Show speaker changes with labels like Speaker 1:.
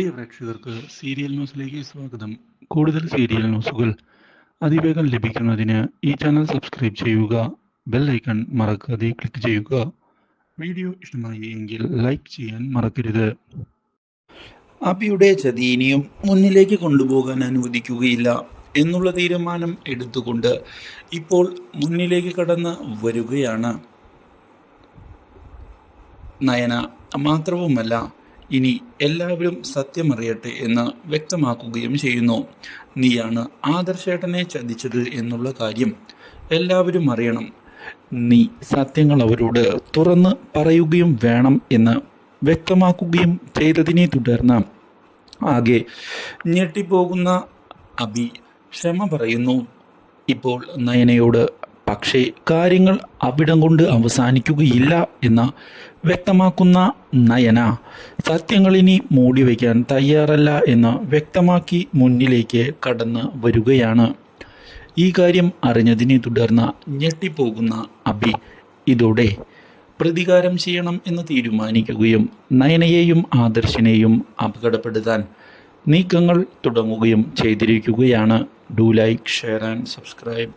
Speaker 1: പ്രിയ പ്രേക്ഷകർക്ക് സീരിയൽ ന്യൂസിലേക്ക് സ്വാഗതം. കൂടുതൽ സീരിയൽ ന്യൂസുകൾ അതിവേഗം ലഭിക്കുന്നതിന് ഈ ചാനൽ സബ്സ്ക്രൈബ് ചെയ്യുക ബെൽ ഐക്കൺ മറക്കാതെ ക്ലിക്ക് ചെയ്യുക. വീഡിയോ ഇഷ്ടമായി എങ്കിൽ ലൈക്ക് ചെയ്യാൻ മറക്കരുത്.
Speaker 2: അബിയുടെ ചതി മുന്നിലേക്ക് കൊണ്ടുപോകാൻ അനുവദിക്കുകയില്ല എന്നുള്ള തീരുമാനം എടുത്തുകൊണ്ട് ഇപ്പോൾ മുന്നിലേക്ക് കടന്ന് വരികയാണ്. നയന മാത്രവുമല്ല ഇനി എല്ലാവരും സത്യമറിയട്ടെ എന്ന് വ്യക്തമാക്കുകയും ചെയ്യുന്നു. നീയാണ് ആദർശേട്ടനെ ചതിച്ചത് എന്നുള്ള കാര്യം എല്ലാവരും അറിയണം. നീ സത്യങ്ങൾ അവരോട് തുറന്ന് പറയുകയും വേണം എന്ന് വ്യക്തമാക്കുകയും ചെയ്തതിനെ തുടർന്ന് ആകെ ഞെട്ടിപ്പോകുന്ന അബി ക്ഷമ പറയുന്നു. ഇപ്പോൾ നയനയോട് പക്ഷേ കാര്യങ്ങൾ അവിടം കൊണ്ട് അവസാനിക്കുകയില്ല എന്ന് വ്യക്തമാക്കുന്ന നയന സത്യങ്ങൾ ഇനി മൂടി വയ്ക്കാൻ തയ്യാറല്ല എന്ന് വ്യക്തമാക്കി മുന്നിലേക്ക് കടന്ന് വരികയാണ്. ഈ കാര്യം അറിഞ്ഞതിനെ തുടർന്ന് ഞെട്ടിപ്പോകുന്ന അബി ഇതോടെ പ്രതികാരം ചെയ്യണം എന്ന് തീരുമാനിക്കുകയും നയനയെയും ആദർശിനെയും അപകടപ്പെടുത്താൻ നീക്കങ്ങൾ തുടങ്ങുകയും ചെയ്തിരിക്കുകയാണ്. Do like share and subscribe.